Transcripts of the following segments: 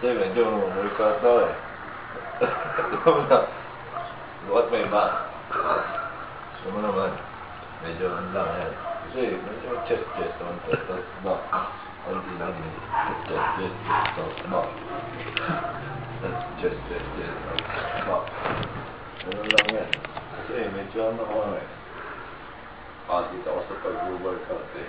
Kasi medyo workout daw eh. Alam mo na, bukat may iba. Alam mo naman, medyo ano lang yan. Kasi medyo chest chest, on chest, tapos back. Konti lang yun. Chest chest, chest, tapos back. Chest chest, chest, tapos back. Ganun lang yan. Kasi medyo ano ko eh. Pagit ako sa pag-workout eh.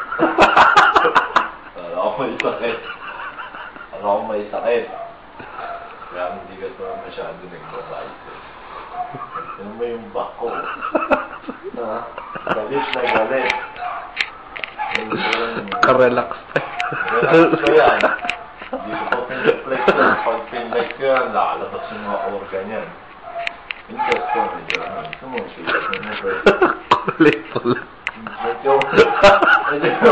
may sakit. Kaya hindi ka pa masyado nagbabiceps. Ano mo yung back ko? Ha? Galit na galit. Ka-relax. Relax ko yan. Hindi ko pa piniflex yan. Pag pinflex ko yan, lalabas yung mga organ yan. Chest ko, medyo ano, sumusunod. Medyo, Kulit pala. medyo, medyo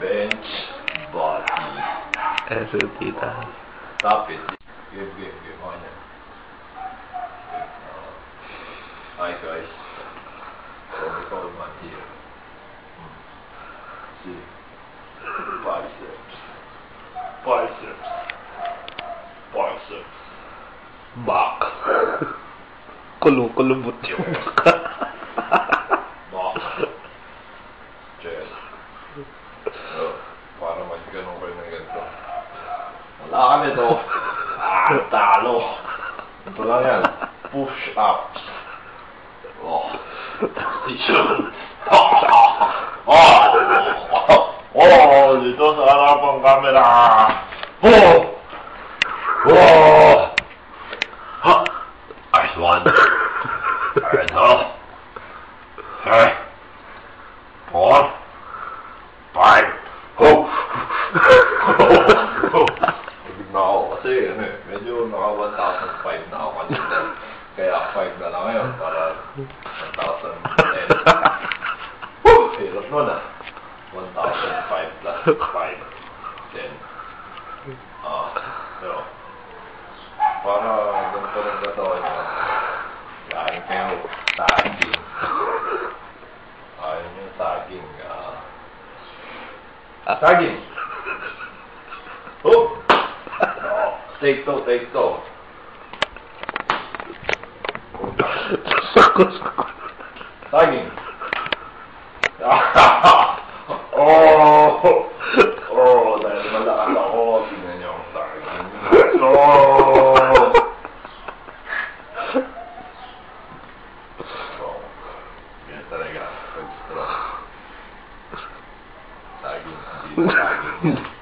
bench body ऐसे होता है stop it give give give on it hi guys so we call my dear see biceps biceps biceps back kulu kulu butyong back 动，啊，大陆不能干，push up，哦，你这，哦哦哦哦，你都是阿拉蹦干的啦，不。1,005 na ako kanina. Kaya 5 na lang ngayon para 1,010. Woo! Hirap nun ah. 1,005 plus 5. 10. Ah, pero para ganito ng katawan nyo, kain kayo saging. Kain nyo saging. Ah, saging! Oh! Take to, take to. Lightning. oh, oh, dahil malakas ako, Oh. niyo ang laki. Oh! Yan talaga. Pag-stroke. Laging, hindi laging.